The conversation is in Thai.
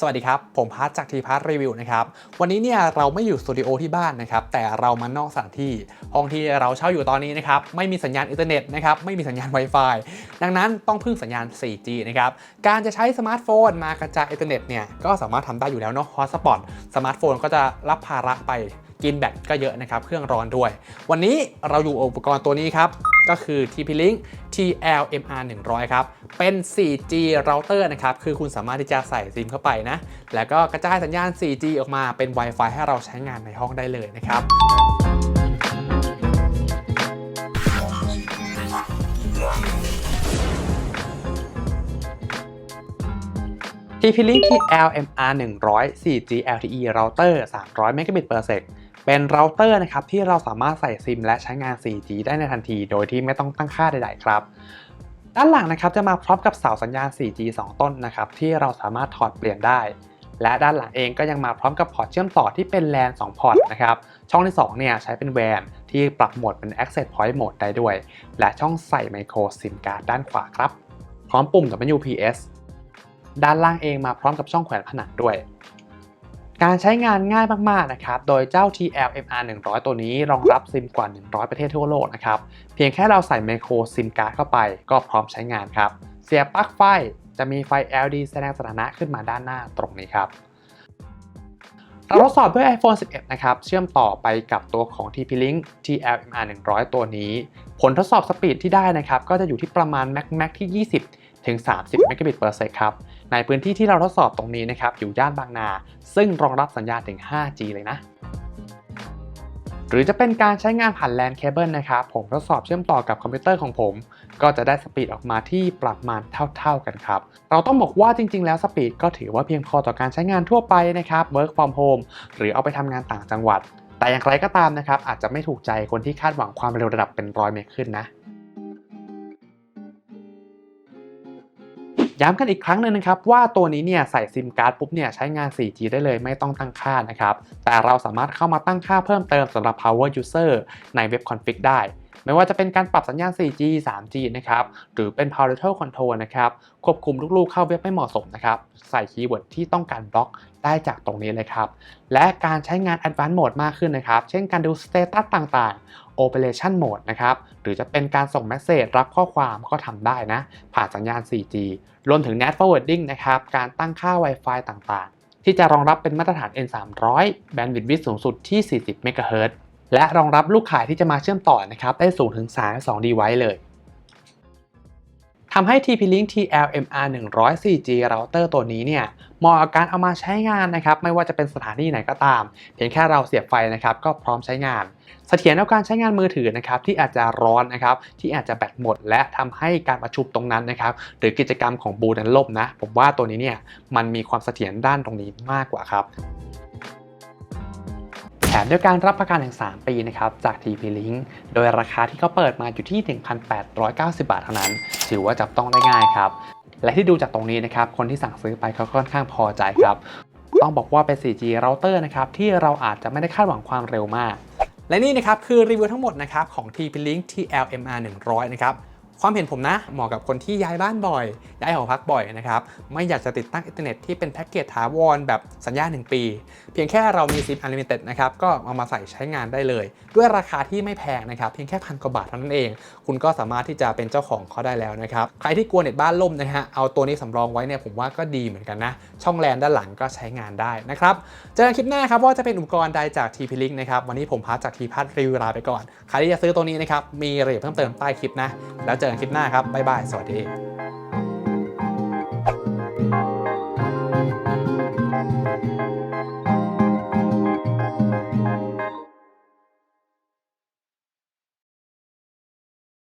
สวัสดีครับ ผมพัทจากทีพัทรีวิวนะครับ วันนี้เนี่ยเราไม่อยู่สตูดิโอที่บ้านนะครับ แต่เรามานอกสถานที่ ห้องที่เราเช่าอยู่ตอนนี้นะครับ ไม่มีสัญญาณอินเทอร์เน็ตนะครับ ไม่มีสัญญาณ Wi-Fi ดังนั้นต้องพึ่งสัญญาณ 4G นะครับ การจะใช้สมาร์ทโฟนมากระจายอินเทอร์เน็ตเนี่ย ก็สามารถทำได้อยู่แล้วเนาะ ฮอตสปอต สมาร์ทโฟนก็จะรับภาระไปกินแบตก็เยอะนะครับ เครื่องร้อนด้วย วันนี้เราอยู่อุปกรณ์ตัวนี้ครับ ก็คือ TP-Link TLMR 100 ครับ เป็น 4G router นะครับ คือคุณสามารถที่จะใส่ซิมเข้าไปนะ แล้วก็กระจายสัญญาณ 4G ออกมาเป็น Wi-Fi ให้เราใช้งานในห้องได้เลยนะครับ TP-Link TLMR 100 4G LTE router 300 Mbps เป็นเราเตอร์นะครับที่เราสามารถใส่ซิมและใช้งาน 4G ได้ในทันที โดยที่ไม่ต้องตั้งค่าใดๆครับด้านหลังนะครับจะมาพร้อมกับเสาสัญญาณ 4G 2 ต้นนะครับที่เราสามารถถอดเปลี่ยนได้ และด้านหลังเองก็ยังมาพร้อมกับพอร์ตเชื่อมต่อที่เป็น LAN 2 พอร์ตนะครับ ช่องที่ 2 เนี่ยใช้เป็น WAN ที่ปรับโหมดเป็น Access Point Mode ได้ด้วย และช่องใส่ Micro SIM card ด้านขวาครับ พร้อมปุ่ม WPS ด้านล่างเองมาพร้อมกับช่องแขวนผนังด้วย การใช้งานง่ายมากๆนะครับ โดยเจ้า TLMR 100 ตัวนี้รองรับซิมกว่า 100 ประเทศทั่วโลกนะครับ เพียงแค่เราใส่ไมโครซิมการ์ดเข้าไปก็พร้อมใช้งานครับ เสียบปลั๊กไฟจะมีไฟ LED แสดงสถานะขึ้นมาด้านหน้าตรงนี้ครับ เราทดสอบด้วย iPhone 11 นะครับ เชื่อมต่อไปกับตัวของ TP-Link TLMR 100 ตัวนี้ ผลทดสอบสปีดที่ได้นะครับ ก็จะอยู่ที่ประมาณ Mac Mac ที่ 20 ถึง 30 Mbps per sec ครับ ในพื้นที่ที่เราทดสอบตรงนี้นะครับอยู่ย่านบางนา ซึ่งรองรับสัญญาณถึง 5G เลยนะ หรือจะเป็นการใช้งานผ่าน LAN cable นะครับผมทดสอบเชื่อมต่อกับคอมพิวเตอร์ของผม ก็จะได้สปีดออกมาที่ประมาณเท่า ๆกันครับ เราต้องบอกว่าจริง ๆ แล้วสปีดก็ถือว่าเพียงพอต่อการใช้งานทั่วไปนะครับ work from home หรือเอาไปทำงานต่างจังหวัดแต่อย่างไรก็ตามนะครับอาจจะไม่ถูกใจคนที่คาดหวังความเร็วระดับเป็นร้อยเมกขึ้นนะ ย้ำกันอีกครั้งหนึ่งนะครับว่าตัวนี้เนี่ยใส่ซิมการ์ดปุ๊บเนี่ยใช้งาน 4G ได้เลยไม่ต้องตั้งค่านะครับแต่เราสามารถเข้ามาตั้งค่าเพิ่มเติมสำหรับ power user ในเว็บ config ได้ ไม่ว่าจะเป็นการปรับสัญญาณ 4G 3G นะครับ หรือเป็น parental control นะครับ ควบคุมลูกๆเข้าเว็บไม่เหมาะสมนะครับ ใส่คีย์เวิร์ดที่ต้องการบล็อกได้จากตรงนี้เลยครับ และการใช้งาน advanced mode มากขึ้นนะครับ เช่นการดู status ต่างๆ operation mode นะครับ หรือจะเป็นการส่งเมสเซจรับข้อความก็ทำได้นะ ผ่านสัญญาณ 4G รวมถึง net forwarding นะครับ การตั้งค่า Wi-Fi ต่างๆ ที่จะรองรับเป็นมาตรฐาน N300 bandwidth สูงสุดที่ 40 MHz และรองรับลูกข่ายที่จะมาเชื่อมต่อนะครับได้สูงถึง 32 device เลยทำให้ TP-Link TLMR 100 4G router ตัวนี้เนี่ยเหมาะกับการเอามาใช้งานนะครับ ไม่ว่าจะเป็นสถานที่ไหนก็ตาม เพียงแค่เราเสียบไฟนะครับ ก็พร้อมใช้งาน เสถียรต่อการใช้งานมือถือนะครับที่อาจจะร้อนนะครับ ที่อาจจะแบตหมด และทำให้การประชุมตรงนั้นนะครับ หรือกิจกรรมของบูนั้นล่มนะ ผมว่าตัวนี้เนี่ยมันมีความเสถียรด้านตรงนี้มากกว่าครับ แถมด้วยการรับประกันถึง 3 ปีนะครับจาก TP-Link โดยราคาที่เขาเปิดมาอยู่ที่ 1,890 บาทเท่านั้น ถือว่าจับต้องได้ง่ายครับ และที่ดูจากตรงนี้นะครับ คนที่สั่งซื้อไปเขาค่อนข้างพอใจครับ ต้องบอกว่าเป็น 4G router นะครับที่เราอาจจะไม่ได้คาดหวังความเร็วมาก และนี่นะครับคือรีวิวทั้งหมดนะครับของ TP-Link TLMR 100 นะครับ ความเห็นผมนะเหมาะกับคนที่ย้ายบ้านบ่อย ย้ายหอพักบ่อยนะครับ ไม่อยากจะติดตั้งอินเทอร์เน็ตที่เป็นแพ็กเกจถาวรแบบสัญญา 1 ปี เพียงแค่เรามีซิม Unlimited นะครับ ก็เอามาใส่ใช้งานได้เลย ด้วยราคาที่ไม่แพงนะครับ เพียงแค่พันกว่าบาทเท่านั้นเอง คุณก็สามารถที่จะเป็นเจ้าของเขาได้แล้วนะครับ ใครที่กลัวเน็ตบ้านล่มนะฮะ เอาตัวนี้สำรองไว้เนี่ยผมว่าก็ดีเหมือนกันนะ ช่องแลนด้านหลังก็ใช้งานได้นะครับ เจอกันคลิปหน้าครับว่าจะเป็นอุปกรณ์ใดจาก TP-Link นะครับ วันนี้ผมพัดจากทีพัทรีวิวลาไปก่อน ใครที่จะซื้อตัวนี้นะครับ มีรายละเอียดเพิ่มเติมใต้คลิปนะ แล้วเจอกันคลิปหน้าครับบ๊ายบายสวัสดี